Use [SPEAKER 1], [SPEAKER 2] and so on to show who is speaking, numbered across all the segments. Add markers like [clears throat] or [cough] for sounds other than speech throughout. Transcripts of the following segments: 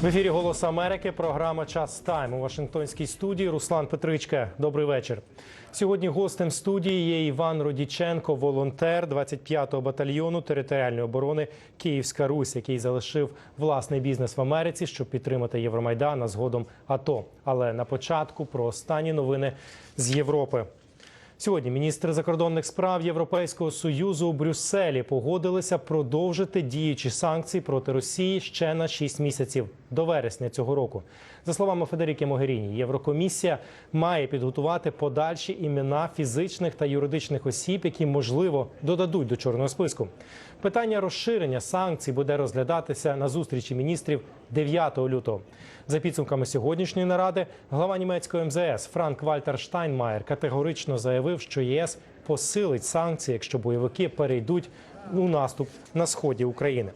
[SPEAKER 1] В ефірі Голос Америки. Програма Час Тайм у Вашингтонській студії. Руслан Петричка. Добрий вечір. Сьогодні гостем студії є Іван Родіченко, волонтер 25-го батальйону територіальної оборони Київська Русь, який залишив власний бізнес в Америці, щоб підтримати Євромайдан, а згодом АТО. Але на початку про останні новини з Європи. Сьогодні міністри закордонних справ Європейського союзу у Брюсселі погодилися продовжити діючі санкції проти Росії ще на 6 місяців до вересня цього року. За словами Федеріки Могеріні, Єврокомісія має підготувати подальші імена фізичних та юридичних осіб, які можливо додадуть до чорного списку. Питання розширення санкцій буде розглядатися на зустрічі міністрів 9 лютого. За підсумками сьогоднішньої наради, глава німецького МЗС Франк Вальтер Штайнмаєр категорично заявив, що ЄС посилить санкції, якщо бойовики перейдуть у наступ на сході України.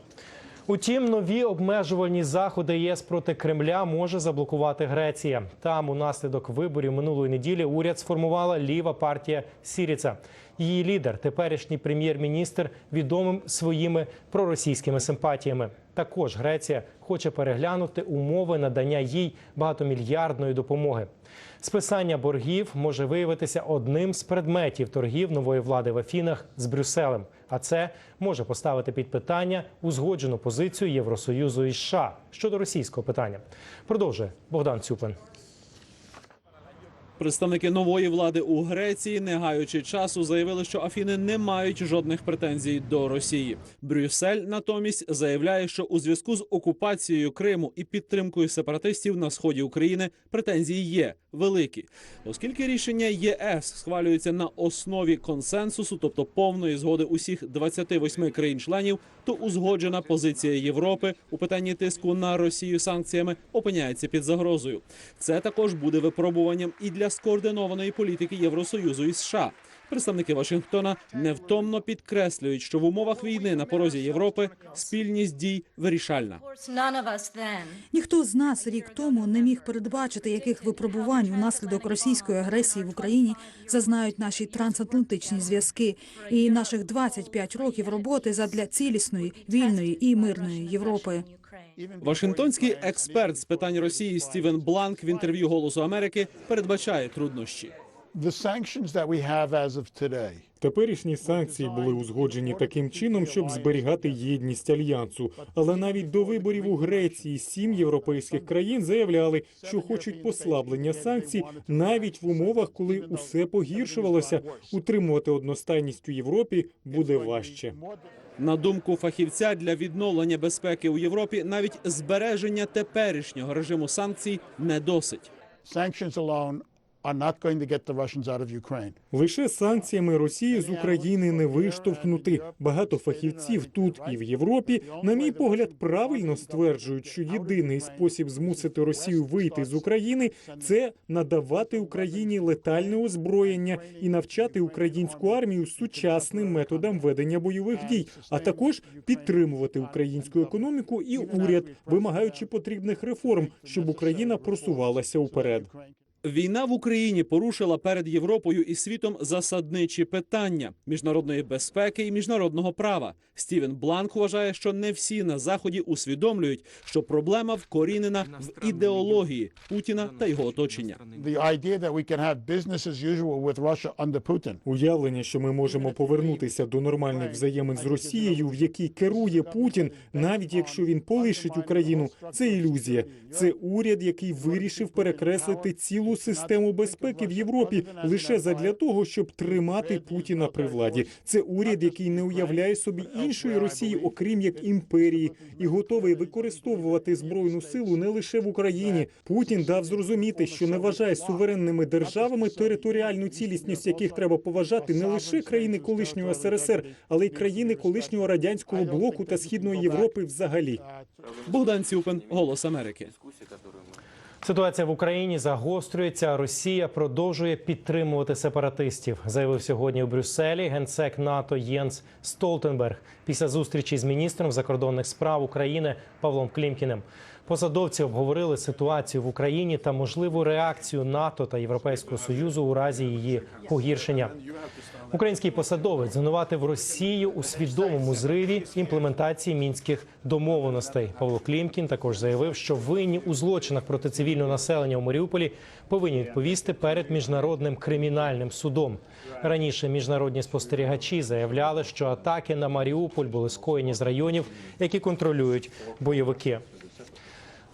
[SPEAKER 1] Утім, нові обмежувальні заходи ЄС проти Кремля може заблокувати Греція. Там, унаслідок виборів минулої неділі, уряд сформувала ліва партія Сіріца. Її лідер, теперішній прем'єр-міністр, відомим своїми проросійськими симпатіями. Також Греція хоче переглянути умови надання їй багатомільярдної допомоги. Списання боргів може виявитися одним з предметів торгів нової влади в Афінах з Брюсселем. А це може поставити під питання узгоджену позицію Євросоюзу і США щодо російського питання. Продовжує Богдан Цюпин.
[SPEAKER 2] Представники нової влади у Греції, не гаючи часу, заявили, що Афіни не мають жодних претензій до Росії. Брюссель натомість заявляє, що у зв'язку з окупацією Криму і підтримкою сепаратистів на сході України претензії є великі, оскільки рішення ЄС схвалюється на основі консенсусу, тобто повної згоди усіх 28 країн-членів, то узгоджена позиція Європи у питанні тиску на Росію санкціями опиняється під загрозою. Це також буде випробуванням і для скоординованої політики Євросоюзу і США. Представники Вашингтона невтомно підкреслюють, що в умовах війни на порозі Європи спільність дій вирішальна.
[SPEAKER 3] Ніхто з нас рік тому не міг передбачити, яких випробувань унаслідок російської агресії в Україні зазнають наші трансатлантичні зв'язки і наших 25 років роботи задля цілісної, вільної і мирної Європи.
[SPEAKER 2] Вашингтонський експерт з питань Росії Стівен Бланк в інтерв'ю Голосу Америки передбачає труднощі.
[SPEAKER 4] Теперішні санкції були узгоджені таким чином, щоб зберігати єдність альянсу. Але навіть до виборів у Греції сім європейських країн заявляли, що хочуть послаблення санкцій навіть в умовах, коли усе погіршувалося. Утримувати одностайність у Європі буде важче.
[SPEAKER 2] На думку фахівця, для відновлення безпеки у Європі навіть збереження теперішнього режиму санкцій не досить.
[SPEAKER 4] Лише санкціями Росії з України не виштовхнути. Багато фахівців тут і в Європі, на мій погляд, правильно стверджують, що єдиний спосіб змусити Росію вийти з України це надавати Україні летальне озброєння і навчати українську армію сучасним методам ведення бойових дій, а також підтримувати українську економіку і уряд, вимагаючи потрібних реформ, щоб Україна просувалася уперед.
[SPEAKER 2] Війна в Україні порушила перед Європою і світом засадничі питання міжнародної безпеки і міжнародного права. Стівен Бланк вважає, що не всі на заході усвідомлюють, що проблема вкорінена в ідеології Путіна та його оточення.
[SPEAKER 4] Уявлення, що ми можемо повернутися до нормальних взаємин з Росією, в якій керує Путін, навіть якщо він полишить Україну, це ілюзія. Це уряд, який вирішив перекреслити цілу систему безпеки в Європі лише задля того, щоб тримати Путіна при владі. Це уряд, який не уявляє собі іншої Росії, окрім як імперії, і готовий використовувати збройну силу не лише в Україні. Путін дав зрозуміти, що не вважає суверенними державами територіальну цілісність, яких треба поважати не лише країни колишнього СРСР, але й країни колишнього радянського блоку та східної Європи взагалі.
[SPEAKER 2] Богдан Цюпин, Голос Америки.
[SPEAKER 1] Ситуація в Україні загострюється. Росія продовжує підтримувати сепаратистів. Заявив сьогодні у Брюсселі генсек НАТО Єнс Столтенберг після зустрічі з міністром закордонних справ України Павлом Клімкіним. Посадовці обговорили ситуацію в Україні та можливу реакцію НАТО та Європейського союзу у разі її погіршення. Український посадовець звинуватив Росію у свідомому зриві імплементації мінських домовленостей. Павло Клімкін також заявив, що винні у злочинах проти цивільного населення у Маріуполі повинні відповісти перед міжнародним кримінальним судом. Раніше міжнародні спостерігачі заявляли, що атаки на Маріуполь були скоєні з районів, які контролюють бойовики.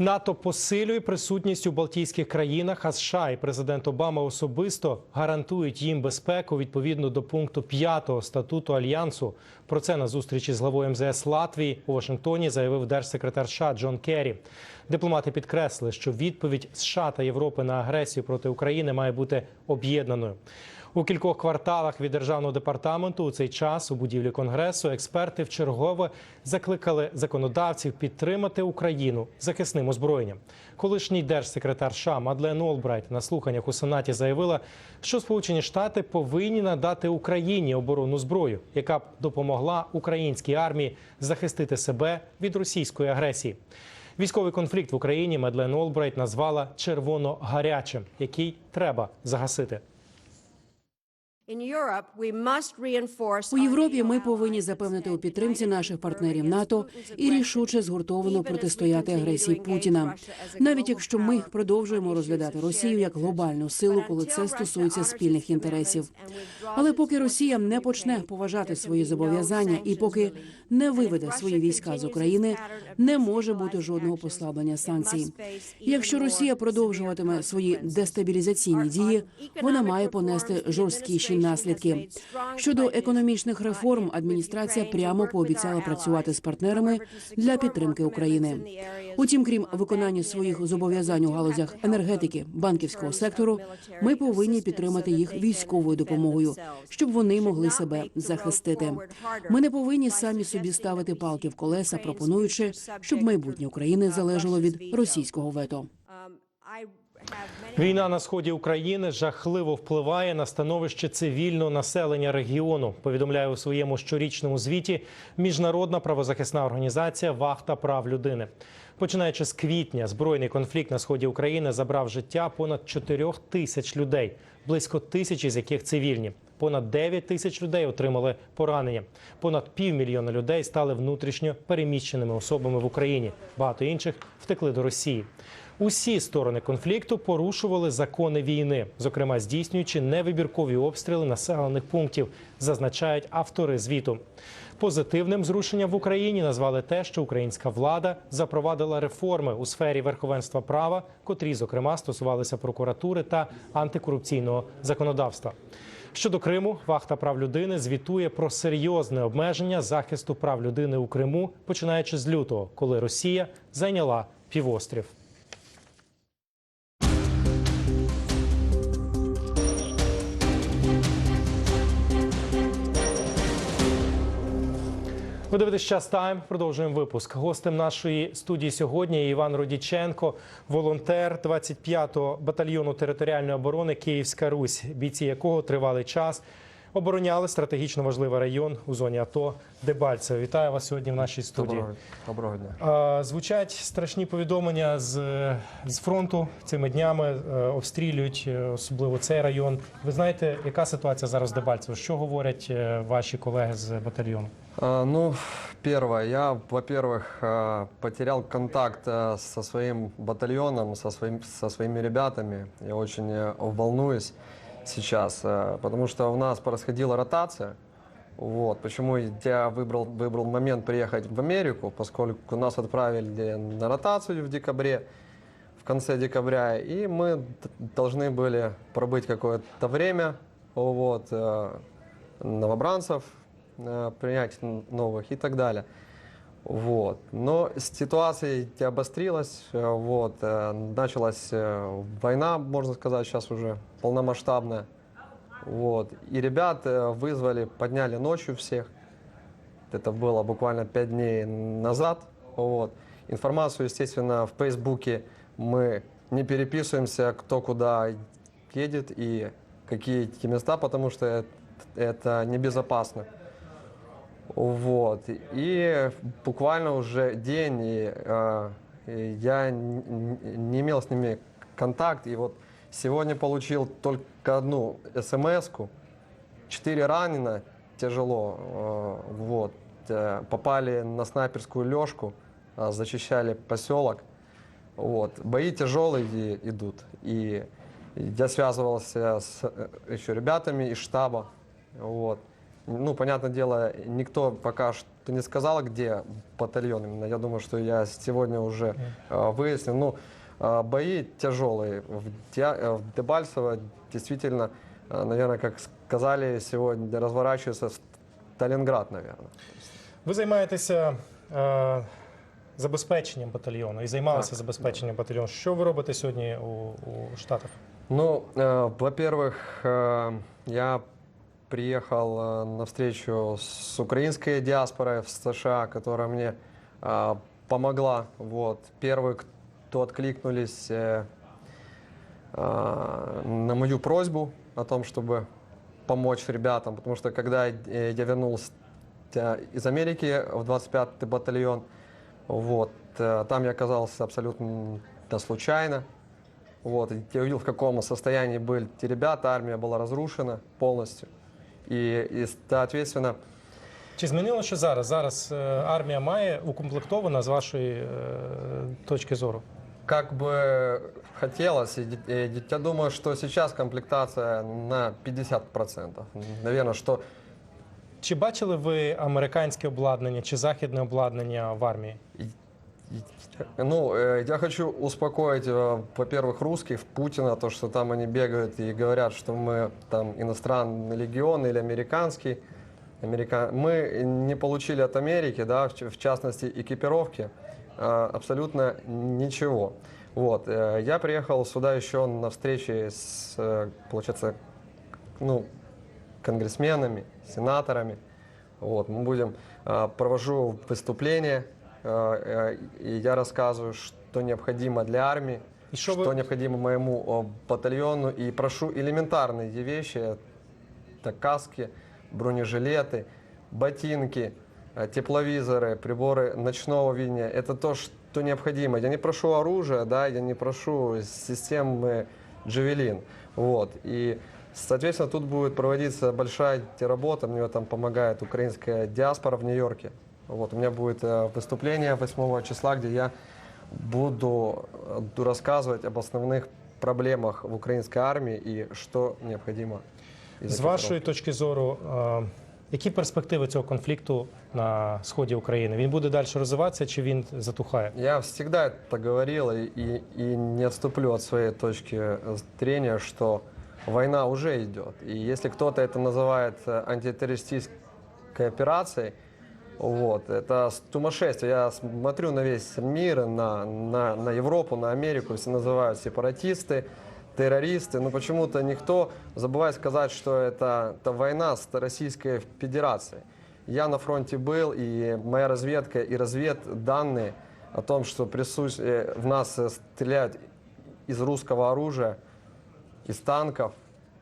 [SPEAKER 1] НАТО посилює присутність у Балтійських країнах, а США і президент Обама особисто гарантують їм безпеку відповідно до пункту 5 статуту альянсу. Про це на зустрічі з главою МЗС Латвії у Вашингтоні заявив держсекретар США Джон Керрі. Дипломати підкреслили, що відповідь США та Європи на агресію проти України має бути об'єднаною. У кількох кварталах від державного департаменту у цей час у будівлі конгресу експерти вчергове закликали законодавців підтримати Україну захисним озброєнням. Колишній держсекретар США Мадлен Олбрайт на слуханнях у сенаті заявила, що Сполучені Штати повинні надати Україні оборонну зброю, яка б допомогла українській армії захистити себе від російської агресії. Військовий конфлікт в Україні Мадлен Олбрайт назвала червоно-гарячим, який треба загасити.
[SPEAKER 5] У Європі ми повинні запевнити у підтримці наших партнерів НАТО і рішуче згуртовано протистояти агресії Путіна, навіть якщо ми продовжуємо розглядати Росію як глобальну силу, коли це стосується спільних інтересів. Але поки Росія не почне поважати свої зобов'язання і поки не виведе свої війська з України, не може бути жодного послаблення санкцій. Якщо Росія продовжуватиме свої дестабілізаційні дії, вона має понести жорсткіші наслідки. Щодо економічних реформ, адміністрація прямо пообіцяла працювати з партнерами для підтримки України. Утім, крім виконання своїх зобов'язань у галузях енергетики, банківського сектору, ми повинні підтримати їх військовою допомогою, щоб вони могли себе захистити. Ми не повинні самі собі ставити палки в колеса, пропонуючи, щоб майбутнє України залежало від російського вето.
[SPEAKER 1] Війна на сході України жахливо впливає на становище цивільного населення регіону. Повідомляє у своєму щорічному звіті міжнародна правозахисна організація Вахта прав людини. Починаючи з квітня, збройний конфлікт на сході України забрав життя понад 4 тисяч людей, близько тисячі з яких цивільні. Понад 9 тисяч людей отримали поранення. Понад півмільйона людей стали внутрішньо переміщеними особами в Україні. Багато інших втекли до Росії. Усі сторони конфлікту порушували закони війни, зокрема здійснюючи невибіркові обстріли населених пунктів, зазначають автори звіту. Позитивним зрушенням в Україні назвали те, що українська влада запровадила реформи у сфері верховенства права, котрі, зокрема, стосувалися прокуратури та антикорупційного законодавства. Щодо Криму, вахта прав людини звітує про серйозне обмеження захисту прав людини у Криму, починаючи з лютого, коли Росія зайняла півострів. Дивитесь час тайм. Продовжуємо випуск. Гостем нашої студії сьогодні є Іван Родіченко, волонтер 25-го батальйону територіальної оборони Київська Русь, бійці якого тривалий час обороняли стратегічно важливий район у зоні АТО Дебальцеве. Вітаю вас сьогодні в нашій студії.
[SPEAKER 6] Доброго, доброго дня.
[SPEAKER 1] Звучать страшні повідомлення з, з фронту цими днями. е, Обстрілюють е, особливо цей район. Ви знаєте, яка ситуація зараз в Дебальцево? Що говорять е, ваші колеги з батальйону?
[SPEAKER 6] А, ну, первое, я, во-первых, а, потерял контакт а, со своим батальоном, со, своим, со своими ребятами. Я очень э, волнуюсь сейчас, а, потому что у нас происходила ротация. Вот, почему я выбрал, выбрал момент приехать в Америку, поскольку нас отправили на ротацию в декабре, в конце декабря, и мы д- должны были пробыть какое-то время, вот, э, новобранцев, э, принять н- новых и так далее. Вот. Но ситуация обострилась, э, вот, э, началась э, война, можно сказать, сейчас уже полномасштабная. Вот. И ребят э, вызвали, подняли ночью всех. Это было буквально пять дней назад. Вот. Информацию, естественно, в Фейсбуке мы не переписываемся, кто куда едет и какие эти места, потому что это небезопасно. Вот. И буквально уже день и, э, я не имел с ними контакт. И вот сегодня получил только одну смс четыре ранено тяжело, э, вот, э, попали на снайперскую лёжку, э, зачищали поселок, вот, бои тяжелые идут, и я связывался с э, еще ребятами из штаба, вот, ну, понятное дело, никто пока что не сказал, где батальон именно. Я думаю, что я сегодня уже э, выяснил. Ну, э, бои тяжелые. В, Дя- э, в Дебальцево действительно, э, наверное, как сказали сегодня, разворачивается Сталинград, наверное.
[SPEAKER 1] Ви займаєтеся е, забезпеченням батальйону і займалися
[SPEAKER 6] Так.
[SPEAKER 1] забезпеченням батальйону. Що ви робите сьогодні у, у Штатах?
[SPEAKER 6] Ну, э, во-первых, э, я приехал э, на встречу с украинской диаспорой в США, которая мне э, помогла. Вот. Первые, кто откликнулись э, э, на мою просьбу о том, чтобы помочь ребятам, потому что когда э, я вернулся э, из Америки в 25-й батальон, вот, э, там я оказался абсолютно случайно. Вот, и я увидел, в каком состоянии были те ребята, армия была разрушена полностью. И, и соответственно,
[SPEAKER 1] Чи змінилося що зараз? Зараз е, армія має укомплектована з вашої е, точки зору?
[SPEAKER 6] как бы хотелось, я думаю, что сейчас комплектация на 50%. Наверное, что
[SPEAKER 1] Чи бачили ви американське обладнання чи західне обладнання в армії?
[SPEAKER 6] Ну, э, я хочу успокоить, э, во-первых, русских, Путина, то, что там они бегают и говорят, что мы там иностранный легион или американский. Америка... Мы не получили от Америки, да, в частности, экипировки, э, абсолютно ничего. Вот. э, Я приехал сюда еще на встрече с, получается, ну, конгрессменами, сенаторами. Вот, мы будем, э, провожу выступления, и я рассказываю, что необходимо для армии,
[SPEAKER 1] И что
[SPEAKER 6] что
[SPEAKER 1] вы-
[SPEAKER 6] необходимо моему э, батальону, и прошу элементарные вещи, это каски, бронежилеты, ботинки, э, тепловизоры, приборы ночного видения. Это то, что необходимо. Я не прошу оружия, да, я не прошу системы Джавелин. Вот. И, соответственно, тут будет проводиться большая работа. Мне этом помогает украинская диаспора в Нью-Йорке. Вот. У меня будет э, выступление 8 числа, где я буду э, буду рассказывать об основных проблемах в украинской армии и что необходимо. из
[SPEAKER 1] З
[SPEAKER 6] экипировки.
[SPEAKER 1] вашої точки зору, е, які перспективи цього конфлікту на сході України? Він буде далі розвиватися чи він затухає?
[SPEAKER 6] Я всегда это говорил и, и, и не отступлю от своей точки зрения, что война уже идет. И если кто-то это называет э, антитеррористической операцией, вот, это сумасшествие. Я смотрю на весь мир, на, на, на Европу, на Америку, все называют сепаратисты, террористы, но почему-то никто забывает сказать, что это, это война с Российской Федерацией. Я на фронте был, и моя разведка и разведданные о том, что присущ... э, в нас стреляют из русского оружия, из танков,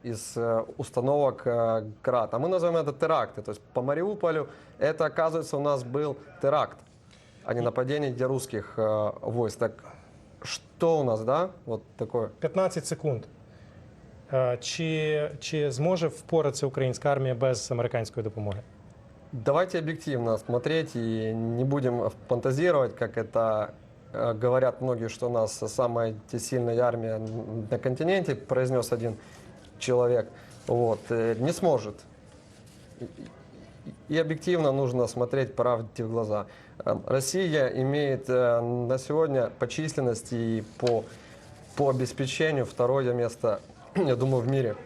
[SPEAKER 6] из э, установок э, ГРАД. А мы называем это теракты. То есть по Мариуполю это, оказывается, у нас был теракт, а не нападение для русских э, войск. Так что у нас, да, вот такое?
[SPEAKER 1] 15 секунд. Е, Чи, чи зможе впоратися українська армія без американської допомоги?
[SPEAKER 6] Давайте объективно смотреть и не будем фантазировать, как это э, говорят многие, что у нас самая сильная армия на континенте, произнес один человек. Вот, э, не сможет. И- объективно нужно смотреть правде в глаза. Э, Россия имеет э, на сегодня по численности и по, по обеспечению второе место, [clears throat] я думаю, в мире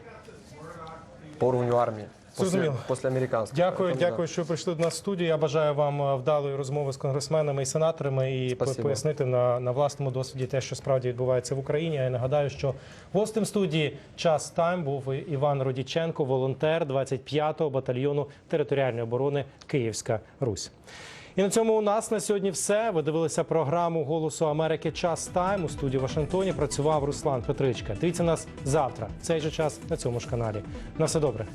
[SPEAKER 6] по уровню армии.
[SPEAKER 1] Зрозуміло.
[SPEAKER 6] после американского.
[SPEAKER 1] Дякую,
[SPEAKER 6] да.
[SPEAKER 1] дякую, що прийшли до нас в студію. Я бажаю вам е, вдалої розмови з конгресменами і сенаторами і
[SPEAKER 6] Спасибо.
[SPEAKER 1] пояснити на, на власному досвіді те, що справді відбувається в Україні. Я нагадаю, що гостем студії час тайм був Іван Родіченко, волонтер 25-го батальйону територіальної оборони Київська Русь. І на цьому у нас на сьогодні все. Ви дивилися програму Голосу Америки Час Тайм. У студії Вашингтоні працював Руслан Петричка. Дивіться нас завтра, в цей же час на цьому ж каналі. На все добре.